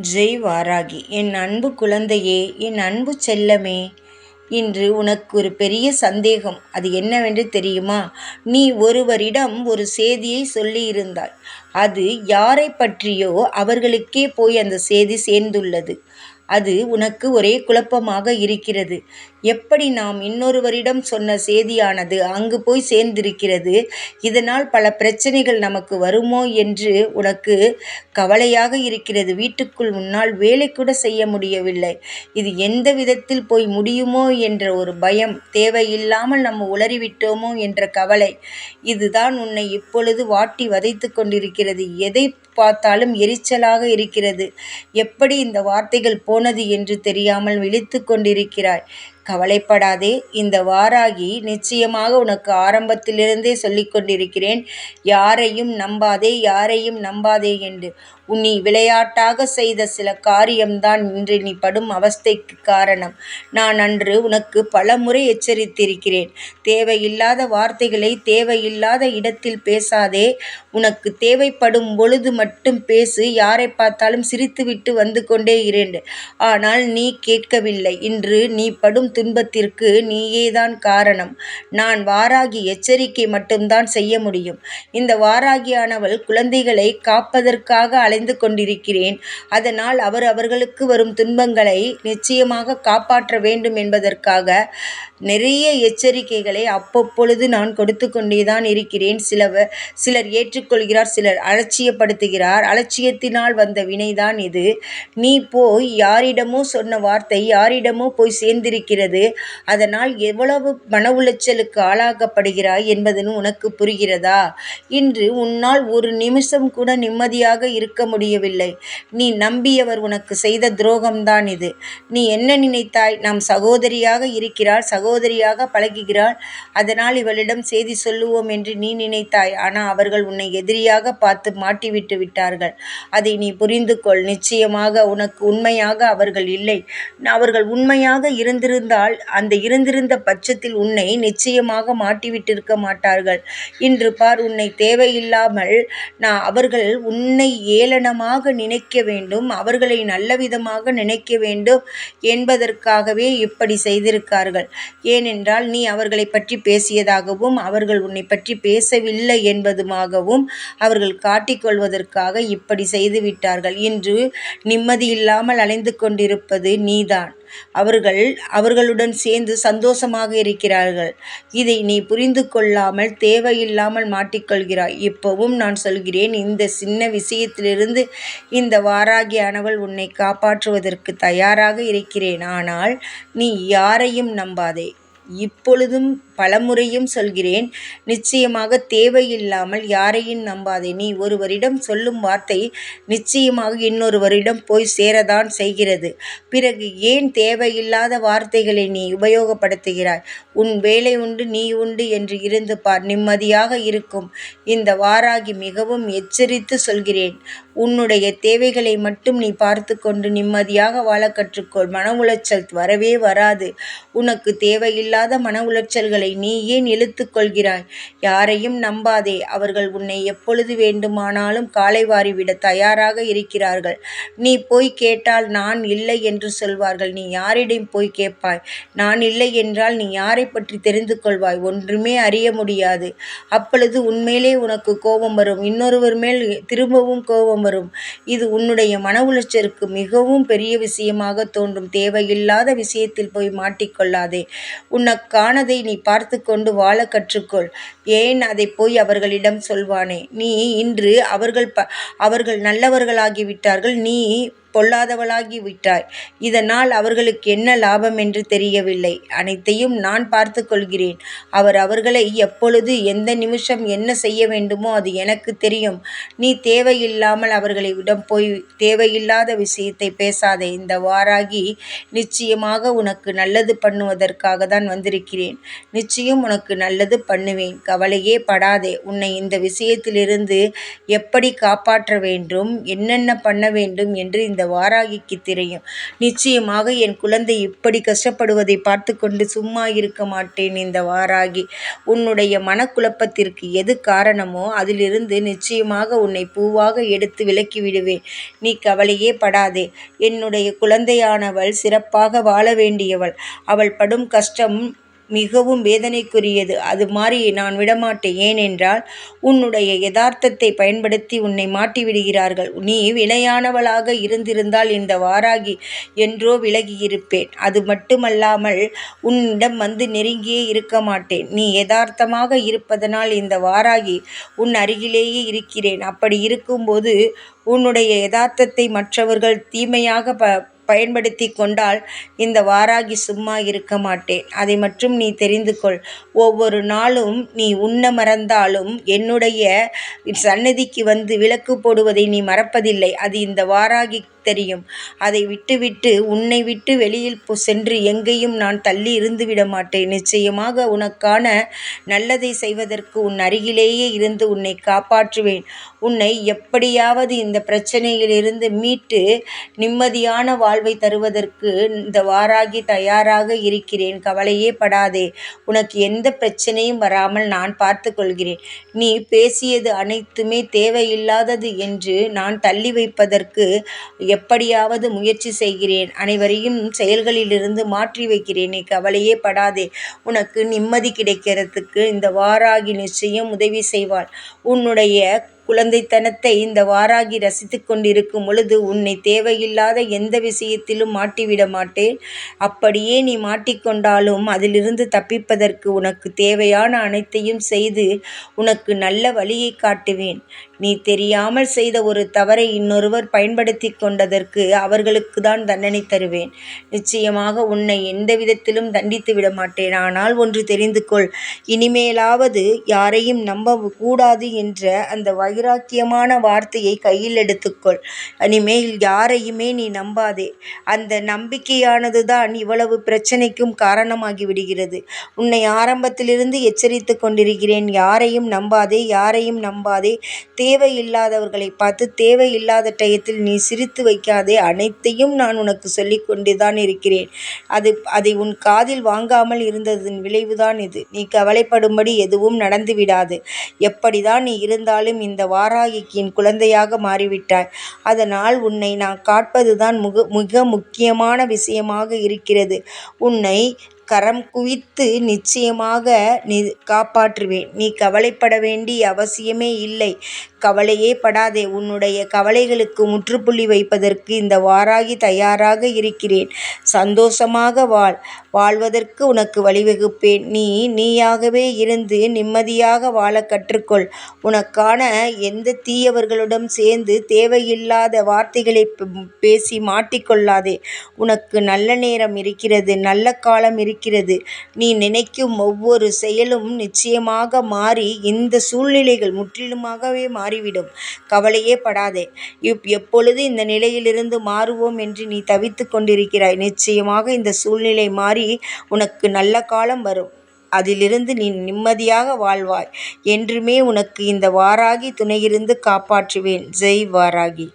ஜெய் வாராகி என் அன்பு குழந்தையே என் அன்பு செல்லமே இன்று உனக்கு ஒரு பெரிய சந்தேகம். அது என்னவென்று தெரியுமா? நீ ஒருவரிடம் ஒரு செய்தியை சொல்லியிருந்தாய். அது யாரை பற்றியோ அவர்களுக்கே போய் அந்த செய்தி சேர்ந்துள்ளது. அது உனக்கு ஒரே குழப்பமாக இருக்கிறது. எப்படி நாம் இன்னொருவரிடம் சொன்ன செய்தியானது அங்கு போய் சேர்ந்திருக்கிறது? இதனால் பல பிரச்சனைகள் நமக்கு வருமோ என்று உனக்கு கவலையாக இருக்கிறது. வீட்டுக்குள் உன்னால் வேலை கூட செய்ய முடியவில்லை. இது எந்த விதத்தில் போய் முடியுமோ என்ற ஒரு பயம் தேவையில்லாமல் நம்ம உளறிவிட்டோமோ என்ற கவலை. இதுதான் உன்னை இப்பொழுது வாட்டி வதைத்து கொண்டிருக்கிறது. எதை பார்த்தாலும் எரிச்சலாக இருக்கிறது. எப்படி இந்த வார்த்தைகள் போனது என்று தெரியாமல் விழித்து கொண்டிருக்கிறாய்? கவலைப்படாதே இந்த வாராகி நிச்சயமாக உனக்கு ஆரம்பத்திலிருந்தே சொல்லிக் கொண்டிருக்கிறேன். யாரையும் நம்பாதே யாரையும் நம்பாதே என்று. உன் நீ விளையாட்டாக செய்த சில காரியம்தான் இன்று நீ படும் அவஸ்தைக்கு காரணம். நான் அன்று உனக்கு பல முறை எச்சரித்திருக்கிறேன். தேவையில்லாத வார்த்தைகளை தேவையில்லாத இடத்தில் பேசாதே. உனக்கு தேவைப்படும் பொழுது மட்டும் பேசு. யாரை பார்த்தாலும் சிரித்துவிட்டு வந்து கொண்டே இரண்டு ஆனால் நீ கேட்கவில்லை. இன்று நீ படும் துன்பத்திற்கு நீயேதான் காரணம். நான் வாராகி எச்சரிக்கை மட்டும்தான் செய்ய முடியும். இந்த வாராகியானவள் குழந்தைகளை காப்பதற்காக அலைந்து கொண்டிருக்கிறேன். அதனால் அவர் அவர்களுக்கு வரும் துன்பங்களை நிச்சயமாக காப்பாற்ற வேண்டும் என்பதற்காக நிறைய எச்சரிக்கைகளை அவ்வப்பொழுது நான் கொடுத்து கொண்டேதான் இருக்கிறேன். சில சிலர் ஏற்றுக்கொள்கிறார் சிலர் அலட்சியப்படுத்துகிறார். அலட்சியத்தினால் வந்த வினைதான் இது. நீ போய் யாரிடமோ சொன்ன வார்த்தை யாரிடமோ போய் சேர்ந்திருக்கிறது. அதனால் எவ்வளவு மன உளைச்சலுக்கு ஆளாக்கப்படுகிறாய் என்பதுன்னு உனக்கு புரிகிறதா? இன்று உன்னால் ஒரு நிமிஷம் கூட நிம்மதியாக இருக்க முடியவில்லை. நீ நம்பியவர் உனக்கு செய்த துரோகம்தான் இது. நீ என்ன நினைத்தாய்? நாம் சகோதரியாக இருக்கிறார். சகோ சகோதரியாக பழகுகிறாள். அதனால் இவளிடம் செய்தி சொல்லுவோம் என்று நீ நினைத்தாய். ஆனால் அவர்கள் உன்னை எதிரியாக பார்த்து மாட்டிவிட்டு விட்டார்கள். அதை நீ புரிந்து கொள். நிச்சயமாக உனக்கு உண்மையாக அவர்கள் இல்லை. அவர்கள் உண்மையாக இருந்திருந்தால் அந்த இருந்திருந்த பட்சத்தில் உன்னை நிச்சயமாக மாட்டிவிட்டிருக்க மாட்டார்கள். இன்று பார் உன்னை தேவையில்லாமல் நான் அவர்கள் உன்னை ஏளனமாக நினைக்க வேண்டும் அவர்களை நல்ல விதமாக நினைக்க வேண்டும் என்பதற்காகவே இப்படி செய்திருக்கார்கள். ஏனென்றால் நீ அவர்களை பற்றி பேசியதாகவும் அவர்கள் உன்னை பற்றி பேசவில்லை என்பதுமாகவும் அவர்கள் காட்டிக்கொள்வதற்காக இப்படி செய்துவிட்டார்கள். இன்று நிம்மதியில்லாமல் அலைந்து கொண்டிருப்பது நீதான். அவர்கள் அவர்களுடன் சேர்ந்து சந்தோஷமாக இருக்கிறார்கள். இதை நீ புரிந்து கொள்ளாமல் தேவையில்லாமல் மாட்டிக்கொள்கிறாய். இப்பவும் நான் சொல்கிறேன் இந்த சின்ன விஷயத்திலிருந்து இந்த வாராகியானவள் உன்னை காப்பாற்றுவதற்கு தயாராக இருக்கிறேன். ஆனால் நீ யாரையும் நம்பாதே. இப்பொழுதும் பலமுறையும் சொல்கிறேன். நிச்சயமாக தேவையில்லாமல் யாரையும் நம்பாதே. நீ ஒருவரிடம் சொல்லும் வார்த்தை நிச்சயமாக இன்னொருவரிடம் போய் சேரதான் செய்கிறது. பிறகு ஏன் தேவையில்லாத வார்த்தைகளை நீ உபயோகப்படுத்துகிறாய்? உன் வேலை உண்டு நீ உண்டு என்று இருந்து பார். நிம்மதியாக இருக்கும். இந்த வாராகி மிகவும் எச்சரித்து சொல்கிறேன். உன்னுடைய தேவைகளை மட்டும் நீ பார்த்து கொண்டு நிம்மதியாக வாழ கற்றுக்கொள். மன உளைச்சல் வரவே வராது. உனக்கு தேவையில்லாத மன உளைச்சல்கள் நீ ஏன் இழுத்துக்கொள்கிறாய் யாரையும் நம்பாதே அவர்கள் உன்னை எப்பொழுது வேண்டுமானாலும் காலை வாரிவிட தயாராக இருக்கிறார்கள். நீ போய் கேட்டால் நான் இல்லை என்று சொல்வார்கள். நீ யாரிடம் போய் கேட்பாய்? நான் இல்லை என்றால் நீ யாரை பற்றி தெரிந்து கொள்வாய்? ஒன்றுமே அறிய முடியாது. அப்பொழுது உண்மையிலே உனக்கு கோபம் வரும். இன்னொருவர் மேல் திரும்பவும் கோபம் வரும். இது உன்னுடைய மன உளைச்சலுக்கு மிகவும் பெரிய விஷயமாக தோன்றும். தேவையில்லாத விஷயத்தில் போய் மாட்டிக்கொள்ளாதே. உனக்கானதை நீ பார்த்து கொண்டு வாழ கற்றுக்கொள். ஏன் அதை போய் அவர்களிடம் சொல்வானே? நீ இன்று அவர்கள் ப அவர்கள் நல்லவர்களாகிவிட்டார்கள். நீ பொல்லாதவளாகி விட்டாய். இதனால் அவர்களுக்கு என்ன லாபம் என்று தெரியவில்லை. அனைத்தையும் நான் பார்த்து கொள்கிறேன். அவர் அவர்களை எப்பொழுது எந்த நிமிஷம் என்ன செய்ய வேண்டுமோ அது எனக்கு தெரியும். நீ தேவையில்லாமல் அவர்களை விடம் போய் தேவையில்லாத விஷயத்தை பேசாதே. இந்த வாராகி நிச்சயமாக உனக்கு நல்லது பண்ணுவதற்காக தான் வந்திருக்கிறேன். நிச்சயம் உனக்கு நல்லது பண்ணுவேன். கவலையே படாதே. உன்னை இந்த விஷயத்திலிருந்து எப்படி காப்பாற்ற வேண்டும்? என்னென்ன பண்ண வேண்டும்? என்று இந்த இந்த வாராகிக்கு தெரியும். நிச்சயமாக என் குழந்தை இப்படி கஷ்டப்படுவதை பார்த்து கொண்டு சும்மா இருக்க மாட்டேன் இந்த வாராகி. உன்னுடைய மனக்குழப்பத்திற்கு எது காரணமோ அதிலிருந்து நிச்சயமாக உன்னை பூவாக எடுத்து விலக்கி விடுவேன். நீ கவலையே படாதே. என்னுடைய குழந்தையானவள் சிறப்பாக வாழ வேண்டியவள். அவள் படும் கஷ்டம் மிகவும் வேதனைக்குரியது. அது மாறி நான் விடமாட்டேன். ஏனென்றால் உன்னுடைய யதார்த்தத்தை பயன்படுத்தி உன்னை மாட்டிவிடுகிறார்கள். நீ விலையானவளாக இருந்திருந்தால் இந்த வாராகி என்றோ விலகியிருப்பேன். அது மட்டுமல்லாமல் உன்னிடம் வந்து நெருங்கியே இருக்க மாட்டேன். நீ யதார்த்தமாக இருப்பதனால் இந்த வாராகி உன் அருகிலேயே இருக்கிறேன். அப்படி இருக்கும்போது உன்னுடைய யதார்த்தத்தை மற்றவர்கள் தீமையாக ப பயன்படுத்தி கொண்டால் இந்த வாராகி சும்மா இருக்க மாட்டேன். அதை மட்டும் நீ தெரிந்து கொள். ஒவ்வொரு நாளும் நீ உண்ண மறந்தாலும் என்னுடைய சன்னதிக்கு வந்து விளக்கு போடுவதை நீ மறப்பதில்லை. அது இந்த வாராகி தெரியும். அதை விட்டுவிட்டு உன்னை விட்டு வெளியில் சென்று எங்கேயும் நான் தள்ளி இருந்து விட மாட்டேன். நிச்சயமாக உனக்கான நல்லதை செய்வதற்கு உன் அருகிலேயே இருந்து உன்னை காப்பாற்றுவேன். உன்னை எப்படியாவது இந்த பிரச்சனையிலிருந்து மீட்டு நிம்மதியான வாழ்வை தருவதற்கு இந்த வாராகி தயாராக இருக்கிறேன். கவலையே படாதே. உனக்கு எந்த பிரச்சனையும் வராமல் நான் பார்த்து கொள்கிறேன். நீ பேசியது அனைத்துமே தேவையில்லாதது என்று நான் தள்ளி வைப்பதற்கு எப்படியாவது முயற்சி செய்கிறேன். அனைவரையும் செயல்களிலிருந்து மாற்றி வைக்கிறேன். நீ கவலையே படாதே. உனக்கு நிம்மதி கிடைக்கிறதுக்கு இந்த வாராகி நிச்சயம் உதவி செய்வாள். உன்னுடைய குழந்தைத்தனத்தை இந்த வாராகி ரசித்து கொண்டிருக்கும் பொழுது உன்னை தேவையில்லாத எந்த விஷயத்திலும் மாட்டிவிட மாட்டேன். அப்படியே நீ மாட்டிக்கொண்டாலும் அதிலிருந்து தப்பிப்பதற்கு உனக்கு தேவையான அனைத்தையும் செய்து உனக்கு நல்ல வழியை காட்டுவேன். நீ தெரியாமல் செய்த ஒரு தவறை இன்னொருவர் பயன்படுத்தி கொண்டதற்கு அவர்களுக்கு தான் தண்டனை தருவேன். நிச்சயமாக உன்னை எந்த விதத்திலும் தண்டித்து விட மாட்டேன். ஆனால் ஒன்று தெரிந்து கொள் இனிமேலாவது யாரையும் நம்ப கூடாது என்ற அந்த வைராக்கியமான வார்த்தையை கையில் எடுத்துக்கொள். இனிமேல் யாரையுமே நீ நம்பாதே. அந்த நம்பிக்கையானது தான் இவ்வளவு பிரச்சனைக்கும் காரணமாகி விடுகிறது. உன்னை ஆரம்பத்திலிருந்து எச்சரித்து கொண்டிருக்கிறேன். யாரையும் நம்பாதே யாரையும் நம்பாதே. தேவையில்லாதவர்களை பார்த்து தேவையில்லாத டயத்தில் நீ சிரித்து வைக்காதே. அனைத்தையும் நான் உனக்கு சொல்லிக் கொண்டு தான் இருக்கிறேன். அது அதை உன் காதில் வாங்காமல் இருந்ததன் விளைவுதான் இது. நீ கவலைப்படும்படி எதுவும் நடந்து விடாது எப்படிதான் நீ இருந்தாலும் இந்த வாராகிக்கின் குழந்தையாக மாறிவிட்டாய். அதனால் உன்னை நான் காட்பதுதான் முக மிக முக்கியமான விஷயமாக இருக்கிறது. உன்னை கரம் குவித்து நிச்சயமாக நீ காப்பாற்றுவேன். நீ கவலைப்பட வேண்டிய அவசியமே இல்லை. கவலையே படாதே உன்னுடைய கவலைகளுக்கு முற்றுப்புள்ளி வைப்பதற்கு இந்த வாராகி தயாராக இருக்கிறேன். சந்தோஷமாக வாழ். வாழ்வதற்கு உனக்கு வழிவகுப்பேன். நீ நீயாகவே இருந்து நிம்மதியாக வாழ கற்றுக்கொள். உனக்கான எந்த தீயவர்களுடன் சேர்ந்து தேவையில்லாத வார்த்தைகளை பேசி மாட்டிக்கொள்ளாதே. உனக்கு நல்ல நேரம் இருக்கிறது நல்ல காலம் இருக்கிறது. நீ நினைக்கும் ஒவ்வொரு செயலும் நிச்சயமாக மாறி இந்த சூழ்நிலைகள் முற்றிலுமாகவே மாறிவிடும். கவலையே படாதே. இப் எப்பொழுது இந்த நிலையிலிருந்து மாறுவோம் என்று நீ தவித்து கொண்டிருக்கிறாய் நிச்சயமாக இந்த சூழ்நிலை மாறி உனக்கு நல்ல காலம் வரும். அதிலிருந்து நீ நிம்மதியாக வாழ்வாய். என்றுமே உனக்கு இந்த வாராகி துணையிருந்து காப்பாற்றுவேன். ஜெய் வாராகி.